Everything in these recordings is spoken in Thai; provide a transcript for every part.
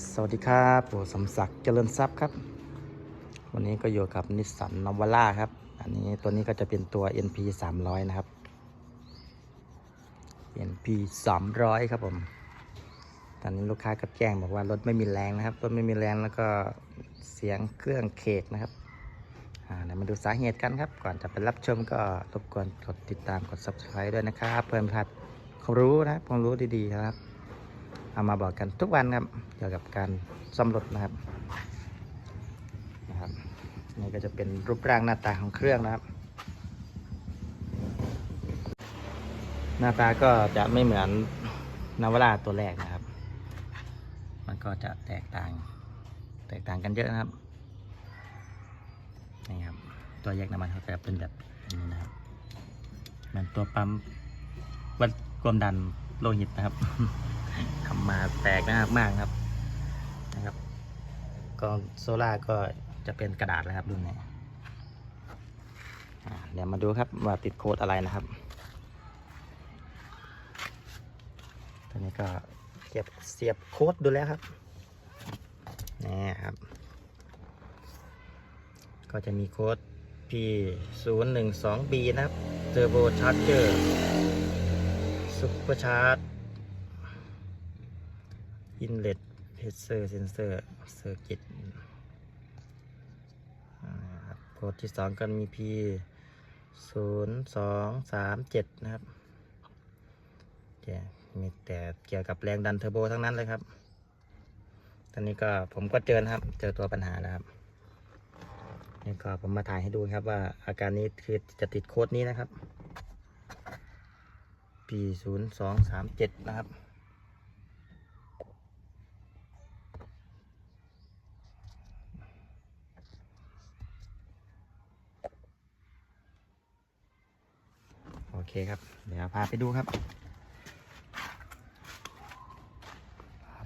สวัสดีครับผมสมศักดิ์เจริญทรัพย์ครับ วันนี้ก็อยู่กับนิสสันนวล่าครับ อันนี้ตัวนี้ก็จะเป็นตัว NP 300 นะครับ NP 300 ครับผม ตอนนี้ลูกค้าก็แจ้งบอกว่ารถไม่มีแรงนะครับ รถไม่มีแรงแล้วก็เสียงเครื่องเคกนะครับเดี๋ยวมาดูสาเหตุกันครับ ก่อนจะไปรับชมก็รบกวนกดติดตามกด subscribe ด้วยนะครับ เพื่อไม่พลาดความรู้นะครับความรู้ดีๆนะครับ เอามาบอกกันทุกวันครับเกี่ยวกับการซ่อมรถนะครับนะครับนี่ก็จะเป็นรูปร่างหน้าตาของเครื่องนะครับ หน้าตาก็จะไม่เหมือนนาวราตัวแรกนะครับ มันก็จะแตกต่าง แตกต่างกันเยอะนะครับนี่ครับตัวแยกน้ำมันเขาจะเป็นแบบนี้นะครับเหมือนตัวปั๊มวัดความดันโลหิตนะครับ มาแตกนะครับมากครับนะครับกองโซล่าก็จะเป็นกระดาษแล้วครับรุ่นนี้อ่าเดี๋ยวมาดูครับว่าติดโค้ดอะไรนะครับตอนนี้ก็เสียบเสียบโค้ดดูแล้วครับนี่ครับ ก็จะมีโค้ด P 0 1 2 B นะครับ Turbo Charger Super Charge Inlet Pressure Sensor Circuit อ่าครับโค้ดที่ 2ก็มี P 0 2 3 7 นะครับแกมีแต่เกี่ยวกับแรงดันเทอร์โบทั้งนั้นเลยครับ ตอนนี้ก็ผมก็เจอนะครับ เจอตัวปัญหาแล้วครับ นี่ก็ผมมาถ่ายให้ดูครับว่าอาการนี้คือจะติดโค้ดนี้นะครับ P 0 2 3 7 นะครับ เคครับ เดี๋ยวพาไปดูครับ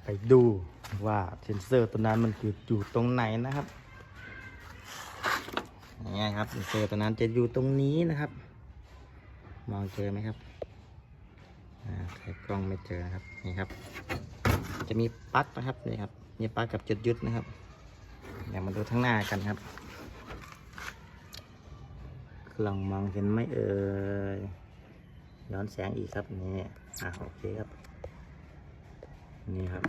ไปดูว่าเซนเซอร์ตัวนั้นมันคืออยู่ตรงไหนนะครับนี่ครับเซนเซอร์ตัวนั้นจะอยู่ตรงนี้นะครับ มองเจอไหมครับใช้กล้องไม่เจอนะครับนี่ครับ จะมีปลั๊กนะครับนี่ครับมีปลั๊กกับจุดยึดนะครับเดี๋ยวมาดูทั้งหน้ากันครับลองมองเห็นไหมเอ่ย ย้อนแสงอีกครับนี่อะโอเคครับ นี่ครับ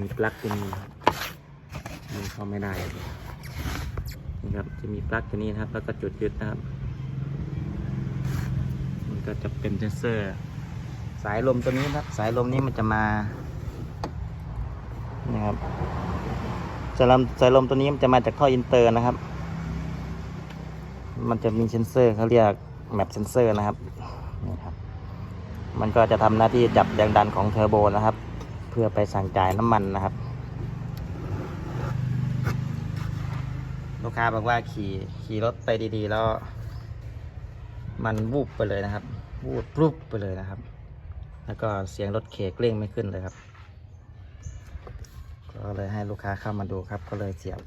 มีปลั๊กตรงนี้มันเข้าไม่ได้นี่ครับจะมีปลั๊กตัวนี้นะครับ แล้วก็จุดยึดนะครับ มันก็จะเป็นเซนเซอร์ สายลมตัวนี้นะครับ สายลมนี้มันจะมานี่ครับสายลมสายลมตัวนี้มันจะมาจากท่ออินเตอร์นะครับ มันจะมีเซนเซอร์เขาเรียก แมปเซนเซอร์นะครับนี่ครับ มันก็จะทำหน้าที่จับแรงดันของเทอร์โบนะครับ เพื่อไปสั่งจ่ายน้ำมันนะครับ ลูกค้าบอกว่าขี่ขี่รถไปดีๆ แล้ว มันวูบไปเลยนะครับ วูบปรุบไปเลยนะครับ แล้วก็เสียงรถเคกเร่งไม่ขึ้นเลยครับ ก็เลยให้ลูกค้าเข้ามาดูครับ ก็เลยเสียบ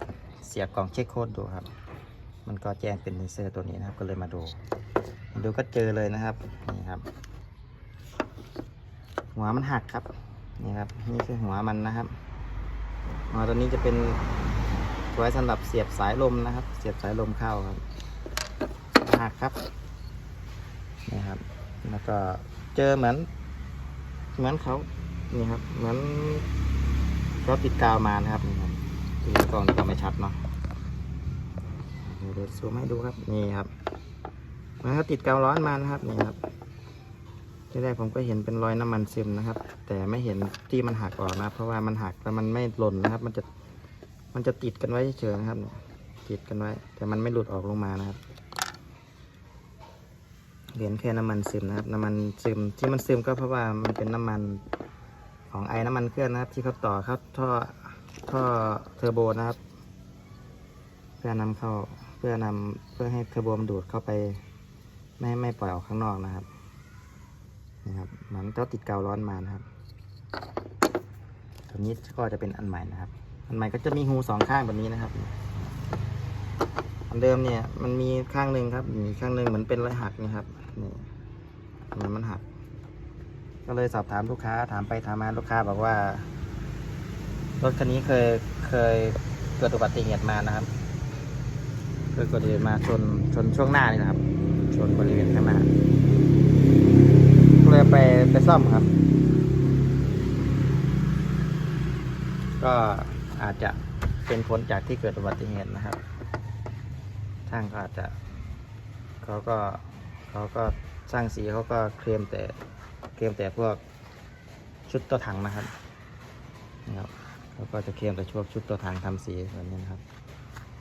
เสียบกล่องเช็คโค้ดดูครับ มันก็แจ้งเป็นเซนเซอร์ตัวนี้นะครับ ก็เลยมาดู ดูก็เจอเลยนะครับนี่ครับ หัวมันหักครับนี่ครับนี่คือหัวมันนะครับหัวตัวนี้จะเป็นไว้สำหรับเสียบสายลมนะครับ เสียบสายลมเข้าครับหักครับนี่ครับ แล้วก็เจอเหมือน เหมือนเขานี่ครับ เหมือนเขาติดกาวมานะครับนี่ครับดูกล้องก็ไม่ชัดเนาะเดี๋ยวเดี๋ยวซูมให้ดูครับนี่ครับ มันก็ติดกาวร้อนมานะครับนี่ครับที่แรกผมก็เห็นเป็นรอยน้ำมันซึมนะครับ แต่ไม่เห็นที่มันหักออกนะเพราะว่ามันหักแล้วมันไม่หล่นนะครับ มันจะมันจะติดกันไว้เฉยๆนะครับติดกันไว้ แต่มันไม่หลุดออกลงมานะครับเห็นแค่น้ำมันซึมนะครับ น้ำมันซึมที่มันซึมก็เพราะว่ามันเป็นน้ำมันของไอ้น้ำมันเครื่องนะครับ ที่เขาต่อเข้าท่อท่อเทอร์โบนะครับ เพื่อนำเข้าเพื่อนำเพื่อให้เทอร์โบมันดูดเข้าไป ไม่ไม่ปล่อยออกข้างนอกนะครับนี่ครับมันก็ติดกาวร้อนมานะครับตัวนี้ก็จะเป็นอันใหม่นะครับ อันใหม่ก็จะมีหูสองข้างแบบนี้นะครับ อันเดิมเนี่ยมันมีข้างหนึ่งครับมีข้างหนึ่งเหมือนเป็นรอยหักนะครับนี่มันมันหัก ก็เลยสอบถามลูกค้าถามไปถามมาลูกค้าบอกว่ารถคันนี้เคยเคยเกิดอุบัติเหตุมานะครับเคยเกิดอุบัติเหตุมาชนชนช่วงหน้านี่นะครับ ชนบริเวณข้างหน้าเลยไปไปซ่อมครับ ก็อาจจะเป็นผลจากที่เกิดอุบัติเหตุนะครับช่างก็อาจจะเขาก็เขาก็สร้างสีเขาก็เคลมแต่เคลมแต่พวกชุดตัวถังนะครับนะครับเขาก็จะเคลมแต่ช่วงชุดตัวถังทำสีแบบนี้นะครับ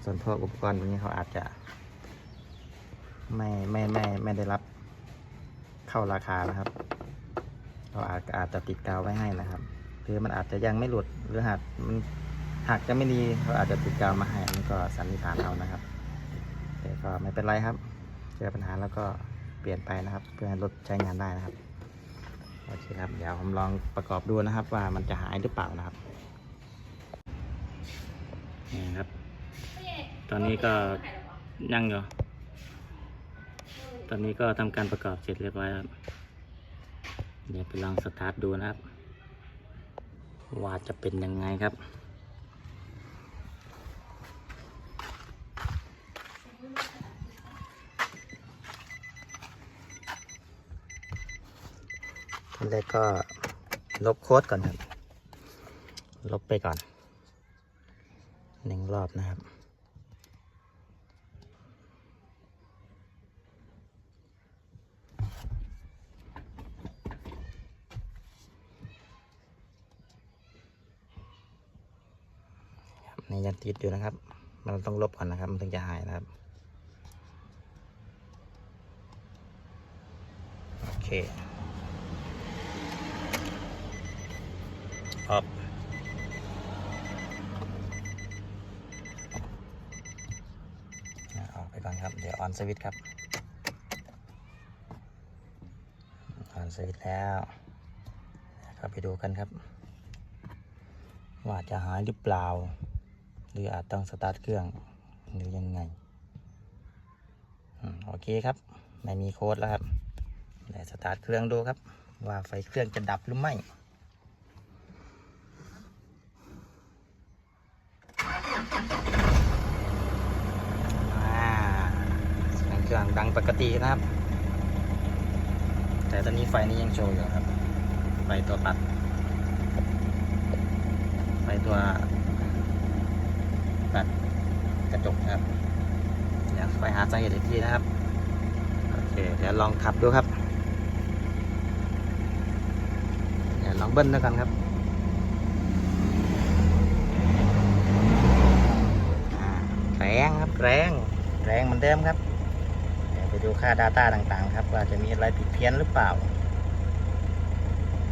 ส่วนพวกอุปกรณ์พวกนี้เขาอาจจะ ไม่ไม่ไม่ไม่ได้รับเข้าราคานะครับ เราอาจอาจจะติดกาวไว้ให้นะครับหรือมันอาจจะยังไม่หลุดหรือหากมันหากจะไม่ดีเขาอาจจะติดกาวมาให้อันนี้ก็สันนิษฐานเอานะครับแต่ก็ไม่เป็นไรครับ เจอปัญหาแล้วก็เปลี่ยนไปนะครับ เพื่อให้รถใช้งานได้นะครับโอเคครับเดี๋ยวผมลองประกอบดูนะครับ ว่ามันจะหายหรือเปล่านะครับนี่ครับ ตอนนี้ก็ยังอยู่ อนนี้ก็ทำการประกอบเสร็จเรียบร้อยครับ เดี๋ยวไปลองสตาร์ทดูนะครับ ว่าจะเป็นยังไงครับขั้นแรกก็ลบโค้ดก่อนครับ ลบไปก่อนหนึ่งรอบนะครับ นี่ยังติดอยู่นะครับ มันต้องลบก่อนนะครับ มันถึงจะหายนะครับ โอเคออฟอะออกไปก่อนครับ เดี๋ยวออนสวิตครับ ออนสวิตแล้วเข้าไปดูกันครับ ว่าจะหายหรือเปล่า หรืออาจต้องสตาร์ทเครื่องหรือยังไงโอเคครับ ไม่มีโค้ดแล้วครับเดี๋ยวสตาร์ทเครื่องดูครับ ว่าไฟเครื่องจะดับหรือไม่าเสียงเครื่องดังปกตินะครับ แต่ตอนนี้ไฟนี้ยังโชว์อยู่ครับ ไฟตัวตัด ไฟตัว ตัดกระจกนะครับเดี๋ยวไปหาสาเหตุอีกทีนะครับโอเคเดี๋ยวลองขับดูครับเดี๋ยวลองเบิ้ลด้วยกันครับแรงครับแรงแรงเหมือนเดิมครับเดี๋ยวไปดูค่า Data ต่างๆ ครับ ว่าจะมีอะไรผิดเพี้ยนหรือเปล่า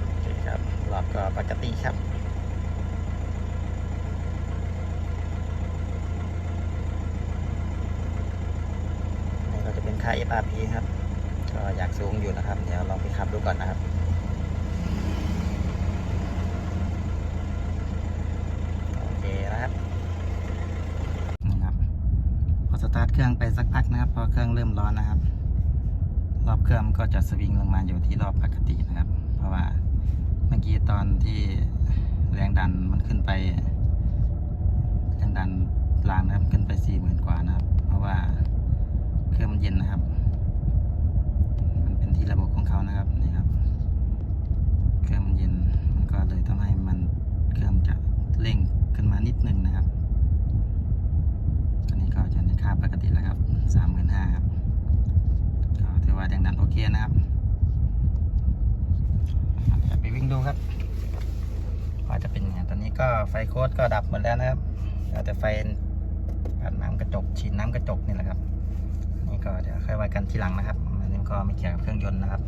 โอเคครับรอบก็ปกติครับ นี่ก็จะเป็นค่า FRP ครับ ก็อยากสูงอยู่นะครับ เดี๋ยวลองไปขับดูก่อนนะครับโอเคนะครับนี่ครับ พอสตาร์ทเครื่องไปสักพักนะครับ พอเครื่องเริ่มร้อนนะครับ รอบเครื่องก็จะสวิงลงมาอยู่ที่รอบปกตินะครับ เพราะว่าเมื่อกี้ตอนที่แรงดันมันขึ้นไปแรงดันรางนะครับขึ้นไปสี่หมื่นกว่านะครับ เพราะว่าเครื่องมันเย็นนะครับ มันเป็นที่ระบบของเขานะครับนี่ครับ เครื่องมันเย็นมันก็เลยทำให้มันเครื่องจะเร่งขึ้นมานิดนึงนะครับ ตอนนี้ก็จะในค่าปกติแล้วครับสามหมื่นห้าครับก็ถือว่าแรงดันโอเคนะครับเดี๋ยวไปวิ่งดูครับว่าจะเป็นยังไงตอนนี้ ก็ไฟโค้ดก็ดับหมดแล้วนะครับเหลือแต่ไฟปัดน้ำกระจกฉีดน้ำกระจกนี่แหละครับ นี่ก็เดี๋ยวค่อยว่ากันทีหลังนะครับอันนี้ก็ไม่เกี่ยวกับเครื่องยนต์นะครับ